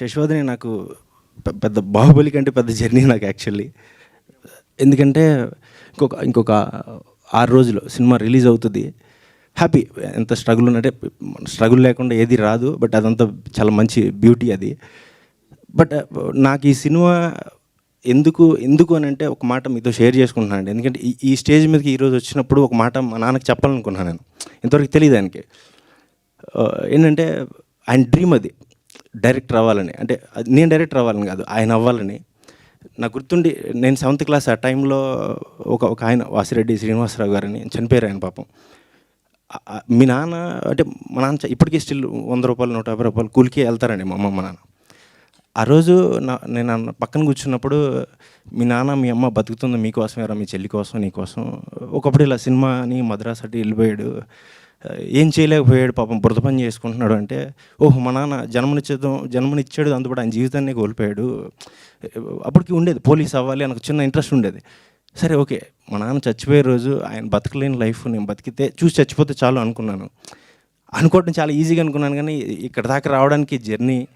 శశివదని నాకు పెద్ద బాహుబలి కంటే పెద్ద జర్నీ నాకు యాక్చువల్లీ. ఎందుకంటే ఇంకొక ఇంకొక ఆరు రోజులు సినిమా రిలీజ్ అవుతుంది. హ్యాపీ. ఎంత స్ట్రగుల్ ఉన్నట్టే స్ట్రగుల్ లేకుండా ఏది రాదు బట్ అదంతా చాలా మంచి బ్యూటీ అది. బట్ నాకు ఈ సినిమా ఎందుకు ఎందుకు అని అంటే ఒక మాట మీతో షేర్ చేసుకుంటున్నాను అండి ఎందుకంటే ఈ ఈ స్టేజ్ మీదకి ఈరోజు వచ్చినప్పుడు ఒక మాట మా నాన్నకి చెప్పాలనుకున్నాను నేను. ఇంతవరకు తెలియదు ఆయనకి. ఏంటంటే ఆయన డ్రీమ్ అది. డైరెక్టర్ అవ్వాలని అంటే నేను డైరెక్టర్ అవ్వాలని కాదు ఆయన అవ్వాలని. నాకు గుర్తుండి నేను సెవెంత్ క్లాస్ ఆ టైంలో ఒక ఒక ఆయన వాసిరెడ్డి శ్రీనివాసరావు గారని చనిపోయారు ఆయన పాపం. మీ నాన్న అంటే మా నాన్న ఇప్పటికీ స్టిల్ వంద రూపాయలు నూట యాభై రూపాయలు కూలికి వెళ్తారండి మా అమ్మ మా నాన్న. ఆ రోజు నా నేను అన్న పక్కన కూర్చున్నప్పుడు మీ నాన్న మీ అమ్మ బతుకుతుంది మీకోసమేరా మీ చెల్లి కోసం నీ కోసం. ఒకప్పుడు ఇలా సినిమా అని మద్రాసు అటు వెళ్ళిపోయాడు. ఏం చేయలేకపోయాడు పాపం బురద పని చేసుకుంటున్నాడు అంటే ఓహో మా నాన్న జన్మనిచ్చేద్దాం జన్మనిచ్చాడు అందుబాటు ఆయన జీవితాన్ని కోల్పోయాడు. అప్పటికి ఉండేది పోలీస్ అవ్వాలి నాకు చిన్న ఇంట్రెస్ట్ ఉండేది. సరే ఓకే మా నాన్న చచ్చిపోయే రోజు ఆయన బతకలేని లైఫ్ నేను బతికితే చూసి చచ్చిపోతే చాలు అనుకున్నాను. అనుకోవడం చాలా ఈజీగా అనుకున్నాను కానీ ఇక్కడ దాకా రావడానికి జర్నీ